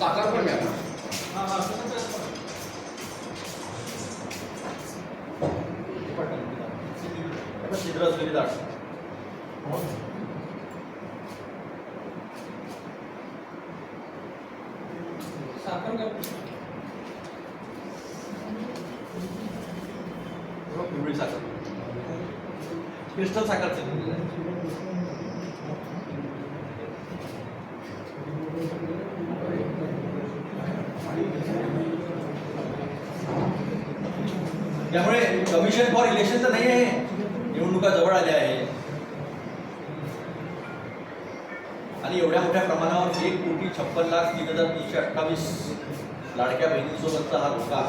साखर पण छिद्र असलेली जाड पिवळी साखर क्रिस्टल साखर त्यामुळे कमिशन फॉर इलेक्शन तर नाही आहे. निवडणुका जवळ आल्या आहे आणि एवढ्या मोठ्या प्रमाणावर एक कोटी छप्पन लाख तीन हजार तीनशे अठ्ठावीस लाडक्या बहिणींसोबतचा हा धोका.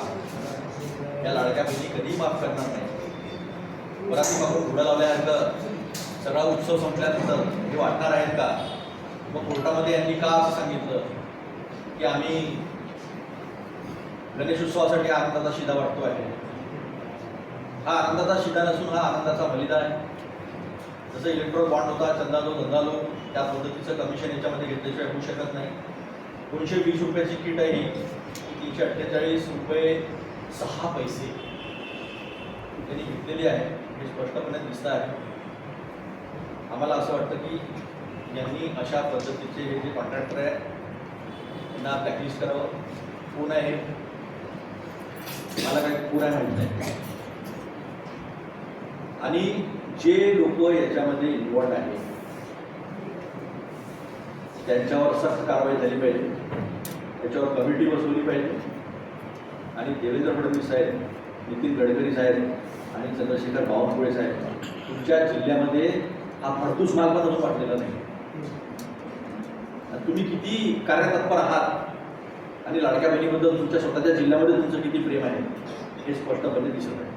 या लाडक्या बहिणी कधी माफ करणार नाही. पराती मागून घोडा लावल्यानंतर सगळा उत्सव संपल्यानंतर हे वाटणार आहेत का? मग कोर्टामध्ये यांनी का असं सांगितलं? की आम्ही गणेशोत्सवासाठी आनंदाचा शिदा वाटतो आहे हा आनंदाचा शिदा नसून हा आनंदाचा बलिदान आहे. जसं इलेक्ट्रॉन बॉन्ड होता चंदालो धंदालो त्या पद्धतीचं कमिशन याच्यामध्ये घेतल्याशिवाय होऊ शकत नाही. दोनशे वीस रुपयाची किट आहे ही. तीनशे अठ्ठेचाळीस रुपये सहा पैसे. त्यांनी घेतलेली आहे. हे स्पष्टपणे दिसत आहे. आम्हाला असं वाटतं की यांनी अशा पद्धतीचे हे जे कॉन्ट्रॅक्टर आहे त्यांना ब्लॅकलिस्ट करावं. कोण आहे मला काही पुरा माहीत नाही. आणि जे लोक याच्यामध्ये इन्वॉल्ड आहेत त्यांच्यावर सक्त कारवाई झाली पाहिजे. त्याच्यावर कमिटी बसवली पाहिजे. आणि देवेंद्र फडणवीस साहेब नितीन गडकरी साहेब आणि चंद्रशेखर बावनकुळे साहेब तुमच्या जिल्ह्यामध्ये हा फडतूस माल पण अजून वाटलेला नाही तुम्ही किती कार्यतत्पर आहात आणि लाडक्या बहिणीबद्दल तुमच्या स्वतःच्या जिल्ह्यामध्ये तुमचं किती प्रेम आहे हे स्पष्टपणे दिसत आहे.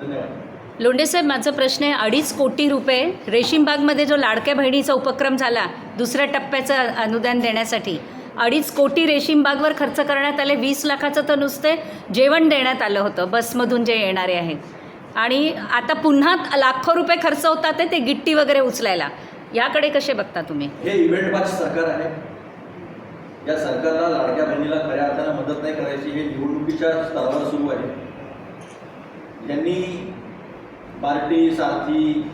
धन्यवाद. लोंढेसाहेब माझा प्रश्न आहे अडीच कोटी रुपये रेशीमबागमध्ये जो लाडक्या बहिणीचा उपक्रम झाला दुसऱ्या टप्प्याचं अनुदान देण्यासाठी अडीच कोटी रेशीमबागवर खर्च करण्यात आले वीस लाखाचं तर नुसते जेवण देण्यात आलं होतं बसमधून जे येणारे आहे. आणि आता पुन्हा लाखो रुपये खर्च होतात ते गिट्टी वगैरे उचलायला. याकडे कसे बघता तुम्ही? हे इव्हेंट बाज सरकार आहे. या सरकारला लाडक्या बहिणीला खऱ्या अर्थानं मदत नाही करायची हे निवडणुकीच्या स्तरावर सुरू आहे. यांनी पार्टी सारथी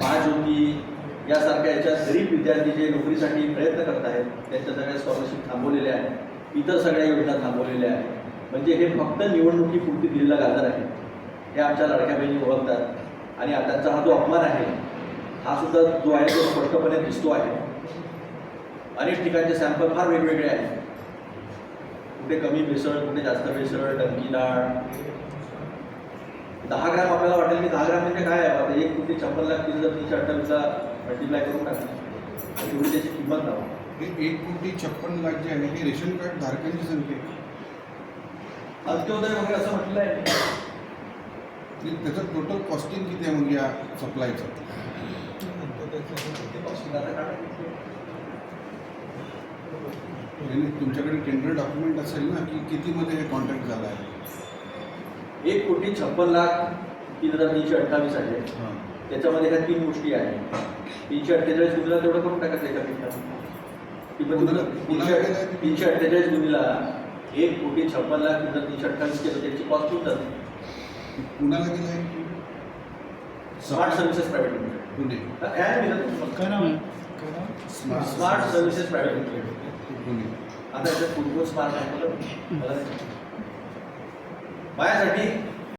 महाज्योती यासारख्या याच्यात गरीब विद्यार्थी जे नोकरीसाठी प्रयत्न करत आहेत त्यांच्या सगळ्या स्कॉलरशिप थांबवलेल्या आहेत. इतर सगळ्या योजना थांबवलेल्या आहेत. म्हणजे हे फक्त निवडणुकीपुरती दिलेला गाजर आहे. हे आमच्या लाडक्या बहिणी ओळखतात. आणि त्यांचा हा जो अपमान आहे हा सुद्धा जो आहे तो स्पष्टपणे दिसतो आहे. अनेक ठिकाणचे सॅम्पल फार वेगवेगळे आहेत. कुठे कमी भेसळ कुठे जास्त भेसळ टंकी डाळ दहा ग्रॅम आपल्याला वाटेल की दहा ग्रॅम म्हणजे काय आहे? आता एक कोटी छप्पन लाख तीन हजार तीनशे अठ्ठावीसला मल्टिप्लाय करून टाका एवढी त्याची किंमत नाव हे एक कोटी छप्पन लाख जे आहे हे रेशन कार्ड धारकांची संख्या आहे. अंत्योदय वगैरे असं म्हटलं आहे. आणि त्याचं टोटल कॉस्टिंग किती आहे मग या सप्लायचं तुमच्याकडे टेंडर डॉक्युमेंट असेल ना की कितीमध्ये हे कॉन्ट्रॅक्ट झालं आहे? एक कोटी छप्पन लाख तीन हजार तीनशे अठ्ठावीस आहे. हां. त्याच्यामध्ये ह्या तीन गोष्टी आहेत. तीनशे अठ्ठेचाळीस गुन्ह्याला तेवढं करून टाकायचं एका मिनिटात तीनशे? तीनशे अठ्ठेचाळीस गुन्ह्याला एक कोटी छप्पन लाख तीन हजार तीनशे अठ्ठावीस केलं त्याची कॉस्ट होऊन जाते. आहे स्मार्ट सर्व्हिसेस प्रायव्हेट लिमिटेड काय नाव smart smart services private limited आता याच्यात फुटबॉल स्मार्ट आहे. माझ्यासाठी